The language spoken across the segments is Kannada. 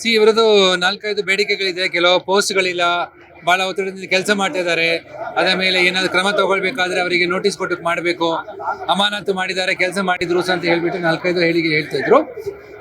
ಸಿ ಇವರದು ನಾಲ್ಕೈದು ಬೇಡಿಕೆಗಳಿದೆ, ಕೆಲವು ಪೋಸ್ಟ್ಗಳಿಲ್ಲ, ಬಹಳ ಒತ್ತಡದಿಂದ ಕೆಲಸ ಮಾಡ್ತಾ ಇದ್ದಾರೆ ಅದರ ಮೇಲೆ ಏನಾದ್ರು ಕ್ರಮ ತಗೊಳ್ಬೇಕಾದ್ರೆ ಅವರಿಗೆ ನೋಟಿಸ್ ಕೊಟ್ಟು ಮಾಡಬೇಕು. ಅಮಾನತು ಮಾಡಿದ್ದಾರೆ, ಕೆಲಸ ಮಾಡಿದ್ರು ಅಂತ ಹೇಳ್ಬಿಟ್ಟು ನಾಲ್ಕೈದು ಹೇಳಿಕೆ ಹೇಳ್ತಾ ಇದ್ರು.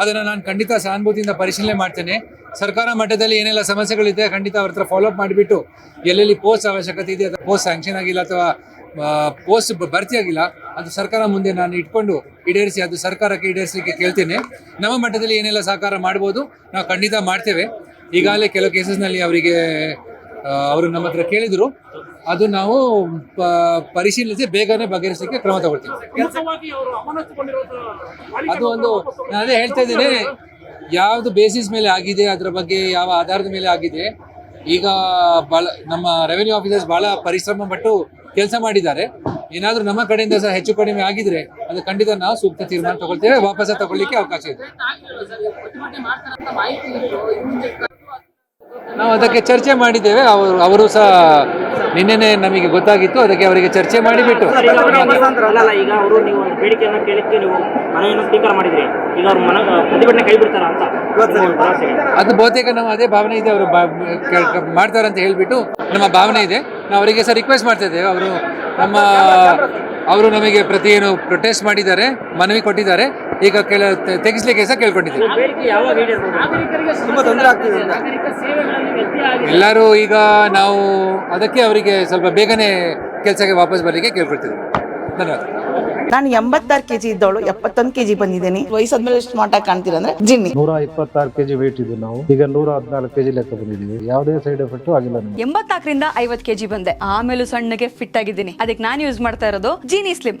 ಅದನ್ನ ನಾನು ಖಂಡಿತ ಸಹಾನುಭೂತಿಯಿಂದ ಪರಿಶೀಲನೆ ಮಾಡ್ತೇನೆ. ಸರ್ಕಾರ ಮಟ್ಟದಲ್ಲಿ ಏನೆಲ್ಲ ಸಮಸ್ಯೆಗಳಿದೆ ಖಂಡಿತ ಅವ್ರ ಹತ್ರ ಫಾಲೋಅಪ್ ಮಾಡಿಬಿಟ್ಟು ಎಲ್ಲೆಲ್ಲಿ ಪೋಸ್ಟ್ ಅವಶ್ಯಕತೆ ಇದೆ ಅಥವಾ ಪೋಸ್ಟ್ ಸ್ಯಾಂಕ್ಷನ್ ಆಗಿಲ್ಲ ಅಥವಾ ಪೋಸ್ಟ್ ಭರ್ತಿ ಆಗಿಲ್ಲ ಅದು ಸರ್ಕಾರ ಮುಂದೆ ನಾನು ಇಟ್ಕೊಂಡು ಈಡೇರಿಸಿ ಅದು ಸರ್ಕಾರಕ್ಕೆ ಈಡೇರಿಸಲಿಕ್ಕೆ ಕೇಳ್ತೇನೆ. ನಮ್ಮ ಮಟ್ಟದಲ್ಲಿ ಏನೆಲ್ಲ ಸಹಕಾರ ಮಾಡ್ಬೋದು ನಾವು ಖಂಡಿತ ಮಾಡ್ತೇವೆ. ಈಗಾಗಲೇ ಕೆಲವು ಕೇಸಸ್ನಲ್ಲಿ ಅವರಿಗೆ ಅವರು ನಮ್ಮ ಹತ್ರ ಕೇಳಿದರು. ಅದು ನಾವು ಪ- ಪರಿಶೀಲಿಸಿ ಬೇಗನೆ ಬಗೆಹರಿಸಲಿಕ್ಕೆ ಕ್ರಮ ತಗೊಳ್ತೀವಿ. ಅದು ಒಂದು ನಾನು ಅದೇ ಹೇಳ್ತಾ ಇದ್ದೇನೆ. ಯಾವುದು ಬೇಸಿಸ್ ಮೇಲೆ ಆಗಿದೆ ಅದರ ಬಗ್ಗೆ ಯಾವ ಆಧಾರದ ಮೇಲೆ ಆಗಿದೆ ಈಗ ಬಹಳ ನಮ್ಮ ರೆವೆನ್ಯೂ ಆಫೀಸರ್ಸ್ ಬಹಳ ಪರಿಶ್ರಮ ಪಟ್ಟು ಕೆಲಸ ಮಾಡಿದ್ದಾರೆ. ಏನಾದರೂ ನಮ್ಮ ಕಡೆಯಿಂದ ಸಹ ಹೆಚ್ಚು ಕಡಿಮೆ ಆಗಿದ್ರೆ ಅದು ಖಂಡಿತ ನಾವು ಸೂಕ್ತ ತೀರ್ಮಾನ ತಗೊಳ್ತೇವೆ, ವಾಪಸ್ ತಗೊಳ್ಳಿಕ್ಕೆ ಅವಕಾಶ ಇದೆ. ನಾವು ಅದಕ್ಕೆ ಚರ್ಚೆ ಮಾಡಿದ್ದೇವೆ, ಅವರು ಅವರು ಸಹ ನಿನ್ನೆನೆ ನಮಗೆ ಗೊತ್ತಾಗಿತ್ತು ಅದಕ್ಕೆ ಅವರಿಗೆ ಚರ್ಚೆ ಮಾಡಿಬಿಟ್ಟು. ಅಲ್ಲ ಈಗ ಅವರು ನೀವು ಒಂದು ಬೇಡಿಕೆಯನ್ನು ಕೇಳಿಕ್ಕೆ ನೀವು ಮನವಿಯನ್ನು ಸ್ವೀಕಾರ ಮಾಡಿದ್ರಿ. ಈಗ ಅವ್ರು ಮನ ಪ್ರತಿಭಟನೆ ಕೈ ಬಿಡ್ತಾರ ಅಂತ ನಿಮ್ಮ ಒಂದು ಭರವಸೆಗೆ. ಅದು ಬಹುತೇಕ ನಾವು ಅದೇ ಭಾವನೆ ಇದೆ ಅವರು ಮಾಡ್ತಾರೆ ಅಂತ ಹೇಳ್ಬಿಟ್ಟು ನಮ್ಮ ಭಾವನೆ ಇದೆ. ನಾವು ಅವರಿಗೆ ಸಹ ರಿಕ್ವೆಸ್ಟ್ ಮಾಡ್ತಾ ಇದ್ದೇವೆ. ಅವರು ನಮ್ಮ ಅವರು ನಮಗೆ ಪ್ರತಿ ಏನು ಪ್ರೊಟೆಸ್ಟ್ ಮಾಡಿದ್ದಾರೆ ಮನವಿ ಕೊಟ್ಟಿದ್ದಾರೆ. ಈಗ ಕೇಳ ತೆಗಿಸ್ಲಿಕ್ಕೆ ಸಹ ಕೇಳ್ಕೊಂಡಿದ್ದೀವಿ ತುಂಬ ತೊಂದರೆ ಆಗ್ತಿದೆ ಎಲ್ಲರೂ ಈಗ ನಾವು ಅದಕ್ಕೆ ಅವರಿಗೆ ಸ್ವಲ್ಪ ಬೇಗನೆ ಕೆಲಸಕ್ಕೆ ವಾಪಸ್ ಬರಲಿಕ್ಕೆ ಕೇಳ್ಕೊಳ್ತಿದ್ದೀವಿ ಧನ್ಯವಾದ. ನಾನು ಎಂಬತ್ತಾರು ಕೆಜಿ ಇದ್ದವಳು ಎಪ್ಪತ್ತೊಂದು ಕೆಜಿ ಬಂದಿದ್ದೀನಿ. ವಯಸ್ಸಾದ್ಮೇಲೆ ಸ್ಮಾರ್ಟ್ ಆಗಿ ಕಾಣ್ತೀರ ಅಂದ್ರೆ ಜಿನ್ನಿ. ನೂರ ಇಪ್ಪತ್ತಾರು ಕೆಜಿ ವೇಟ್ ಇದ್ದು ನಾವು. ಈಗ ನೂರ ಹದಿನಾಲ್ಕು ಕೆಜಿ ಲೆಕ್ಕ ಬಂದಿದ್ದೀವಿ. ಯಾವುದೇ ಸೈಡ್ ಎಫೆಕ್ಟ್ ಆಗಿಲ್ಲ ಎಂಬತ್ತಾಕರಿಂದ ಎಂಬತ್ನಾಲ್ಕರಿಂದ ಐವತ್ ಕೆಜಿ ಬಂದೆ. ಆಮೇಲೂ ಸಣ್ಣಗೆ ಫಿಟ್ ಆಗಿದ್ದೀನಿ. ಅದಕ್ಕೆ ನಾನು ಯೂಸ್ ಮಾಡ್ತಾ ಇರೋದು ಜೀನಿ ಸ್ಲಿಮ್